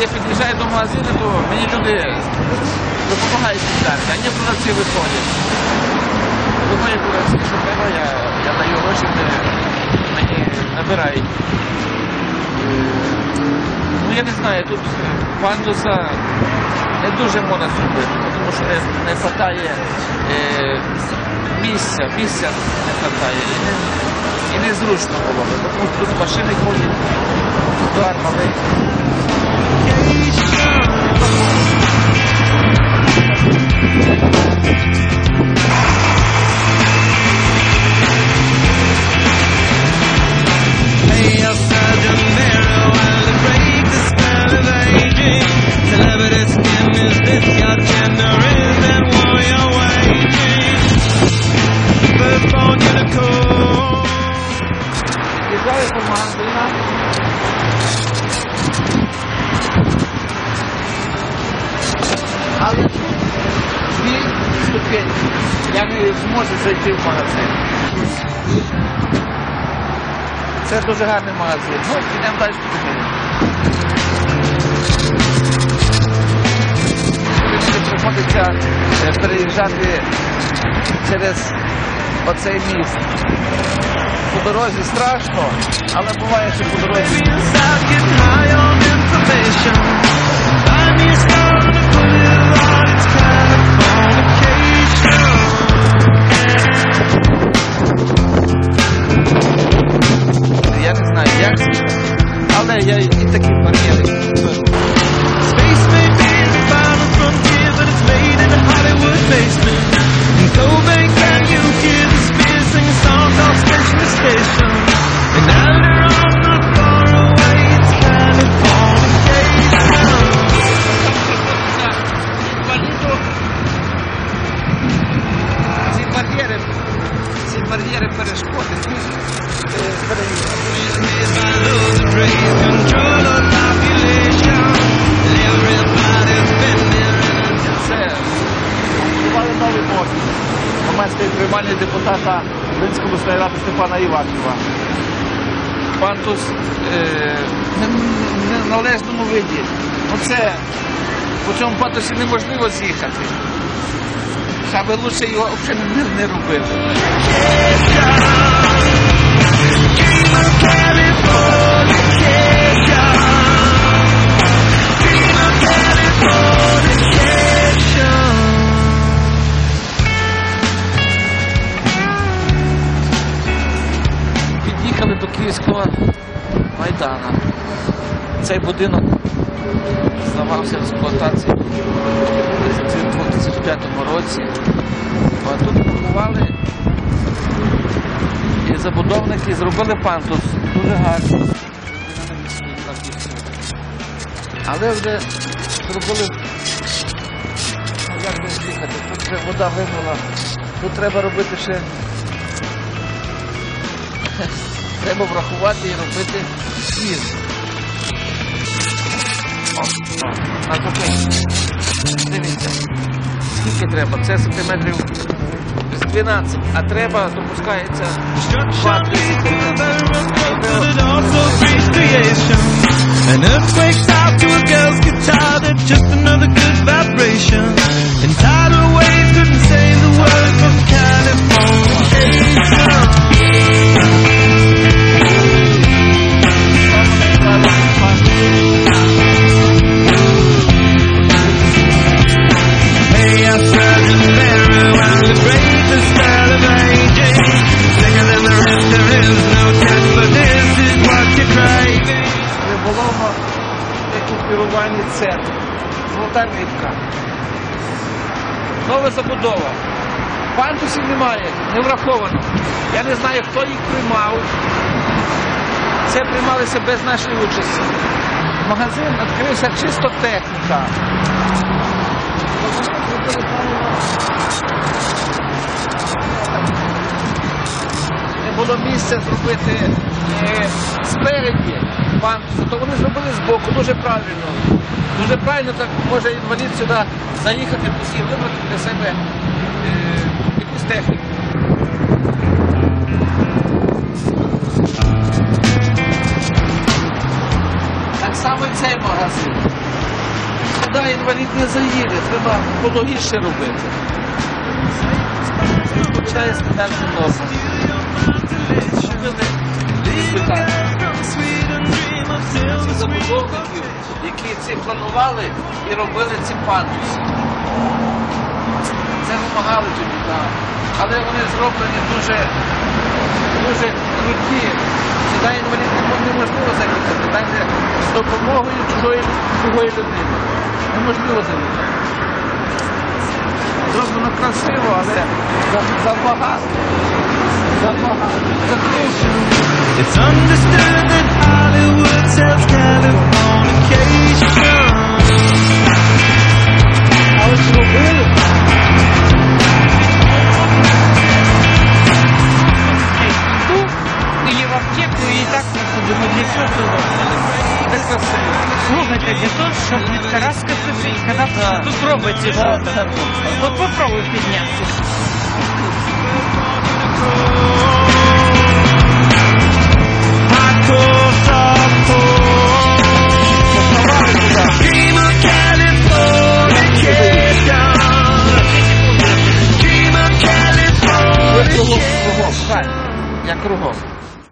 я під'їжджаю до магазину, то мені люди допомагають піддати, а не продавці виходять. Виходять продавці, що треба, я, я даю гроші, мені набирають. Ну я не знаю, тут пандуса не дуже можна зробити, тому що не, не вистачає е, місця, місця не вистачає. І, не, і незручно було. Тому тут машини ходять, тротуар маленький. complications. Зможу зайти в магазин. Це дуже гарний магазин. Ну, підемо далі приходиться е, переїжджати через оцей міст. По дорозі страшно, але буває, що по дорозі. Been there. Це бували новий мост. Громадський приймальний депутата обласної ради Степана Івакова. Пантус е, не в належному виді. Оце по цьому пантусі неможливо з'їхати. sábado saiu o Champions na Europeu. Queima Califórnia Цей будинок здавався в експлуатації у 2005 році. А тут побували і забудовники зробили пантус. Дуже гарно. Але вже зробили. Ну, як не їхати? Тут вже вода вимила. Тут треба робити ще. Треба врахувати і робити на зупинці. Дивіться. Скільки треба? Це сантиметрів з 12, а треба, допускається Destruction 2-3 leads to a сантиметри. better world, but it also breeds creation. An earthquake stopped to a girl's guitar, that's just another good vibration. And tidal waves центр. Золота нитка. Нова забудова. Пантусів немає, не враховано. Я не знаю, хто їх приймав. Це приймалося без нашої участі. Магазин відкрився чисто техніка. Не було місця зробити е, спереді пантусу, то вони зробили збоку, дуже правильно. Дуже правильно так може інвалід сюди заїхати і вибрати для себе е, якусь техніку. Так само і цей магазин. туди інвалід не заїде, треба пологіше робити. Складатися норма. Робили питання. Ці які ці планували і робили ці пандуси. Це вимагали тоді, так. Але вони зроблені дуже, дуже круті. Сюди інвалід не- неможливо. Там де з допомогою чужої, чужої людини. Неможливо заїхати. Зроблено красиво, але за- забагато. Забагато. It's understood that Hollywood sells Californication. Слухайте, не то, щоб відкараскати і сказати, що тут робиться. Да, да. От попробуй піднятися. I